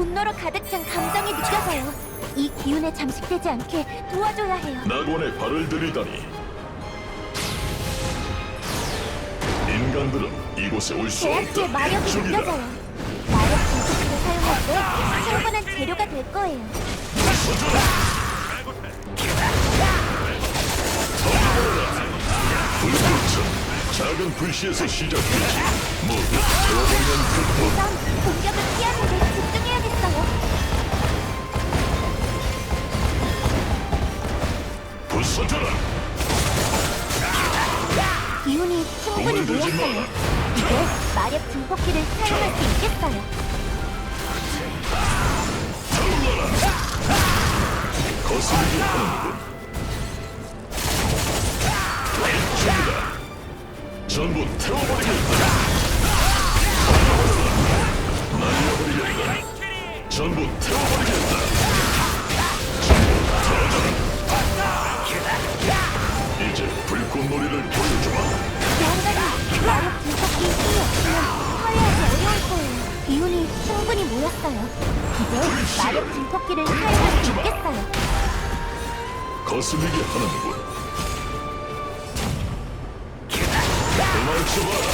분노로 가득 찬 감정이 느껴져요. 이 기운에 잠식되지 않게 도와줘야 해요. 낙원에 발을 들이다니 인간들은 이곳에 올 수 제약제 없다 마력이 느껴져요. 마력 증폭기를 사용할 때 충분한 재료가 될 거예요. 불꽃은 작은 불씨에서 시작되지 모두 기운이 충분히 모였어요. 이제 마력 증폭기를 사용할 수 있겠어요. 전부 태워버리겠다 날려버리겠다 전부 태워버리겠다 불꽃놀이를 보여주마 무언가가 마력 증폭기 힘이 없으면 처리하기 어려울 거예요. 기운이 충분히 모였어요. 이제 마력 증폭기를 사용할 수 있겠어요. 거슬리게 하는군 도망쳐봐라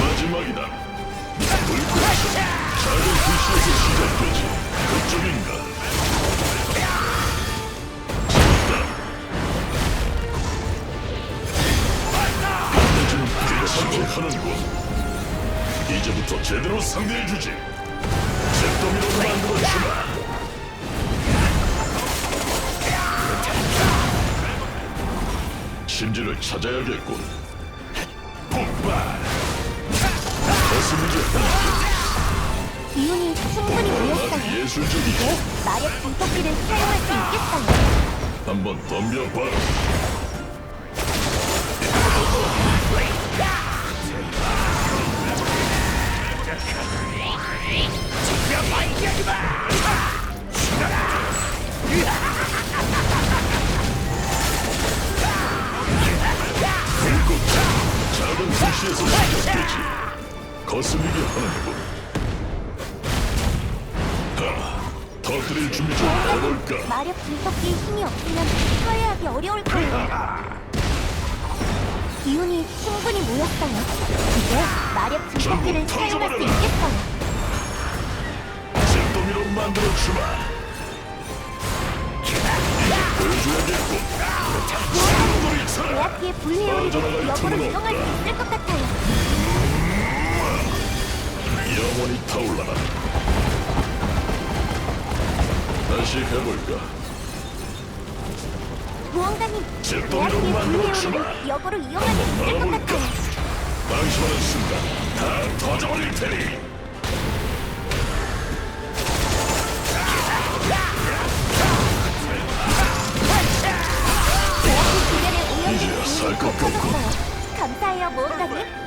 마지막이다. 불꽃은 작은 불씨에서 시작되지 하는군. 이제부터 제대로 상대해주지. 잿더미로 만들어주마. 심지를 찾아야겠군. 폭발 기운이 충분히. 예술적이지. 이제 마력 증폭기를 사용할 수 있겠어요. 한번 덤벼봐 마력. 기운이 충분히 모였어요. 이제 마력 증폭기를 사용할 수 있겠어요. 잿더미로 만들어주마 이 제 보여줘야겠군 잿더미 살아 제약기의 불회오리를 역으로 이용할 수 있을 것 같아요. 영원히 타올라라 다시 해볼까 무언가님, 잿더미로 제약기의 만들어주마 불회오리를 역으로 이용할 수 있을 것 같아요. 방심하는 순간 다 터져버릴 테니 감사해요, 무언가님.